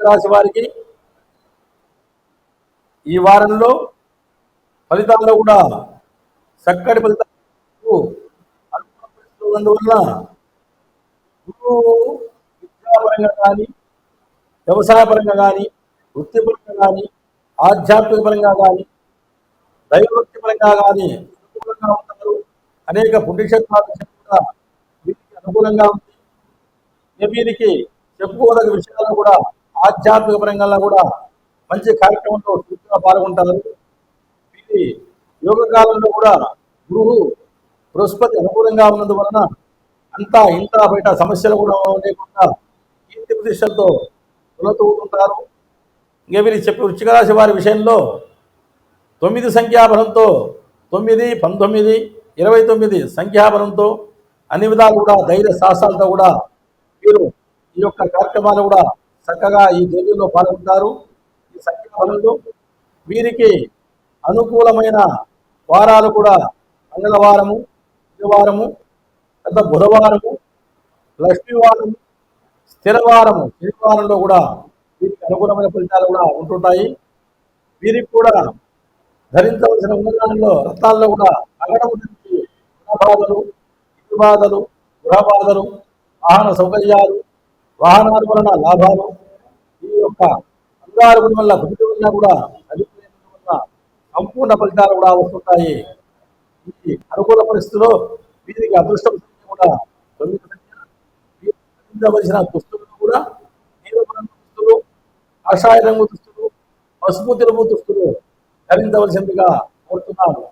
రాశి వారికి ఈ వారంలో ఫలితాల్లో కూడా చక్కటి ఫలితాలు అందువల్ల గురువు విద్యాపరంగా కానీ వ్యవసాయపరంగా కానీ వృత్తిపరంగా కానీ ఆధ్యాత్మిక పరంగా కానీ దైవభక్తి పరంగా కానీ అనుకూలంగా ఉంటారు. అనేక పుణ్యక్షేత్రాలు కూడా వీరికి అనుకూలంగా ఉంది వీరికి చెప్పుకోదగ్గ విషయాలు కూడా ఆధ్యాత్మిక పరంగా కూడా మంచి కార్యక్రమంలో చురుకుగా పాల్గొంటారు. ఇది యోగ కాలంలో కూడా గురువు బృహస్పతి అనుకూలంగా ఉన్నందువలన అంతా ఇంత బయట సమస్యలు కూడా లేకుండా కీర్తి ప్రతిష్టలతో తులతూగుతుంటారు ఇంకా వీరికి చెప్పి వృచ్చికరాశి వారి విషయంలో తొమ్మిది సంఖ్యాబలంతో తొమ్మిది పంతొమ్మిది ఇరవై తొమ్మిది సంఖ్యాబలంతో అన్ని విధాలు కూడా ధైర్య సాహసాలతో కూడా వీరు ఈ యొక్క కార్యక్రమాలు కూడా చక్కగా ఈ దేవుల్లో పాల్గొంటారు. ఈ సంఖ్యాబలంలో వీరికి అనుకూలమైన వారాలు కూడా మంగళవారము బుధవారము పెద్ద బుధవారము లక్ష్మీవారము స్థిరవారము శనివారంలో కూడా వీరికి అనుకూలమైన ఫలితాలు కూడా ఉంటుంటాయి. వీరికి కూడా ధరించవలసిన ఉన్నదానిలో రత్నాల్లో కూడా అగడము నుంచి బాధలు ఇంటి బాధలు గృహబాధలు వాహన సౌకర్యాలు వాహనాల వలన లాభాలు ఈ యొక్క అంగారుగుడి వల్ల గుడి వల్ల కూడా అభిప్రాయం వల్ల సంపూర్ణ ఫలితాలు కూడా వస్తుంటాయి. ఈ అనుకూల పరిస్థితిలో వీరికి అదృష్టం కూడా తొమ్మిది ధరించవలసిన కూడా నీలం రంగు దుస్తులు కాషాయ రంగు దుస్తులు పసుపు తెలుపు దుస్తులు ధరించవలసిందిగా కోరుతున్నాను.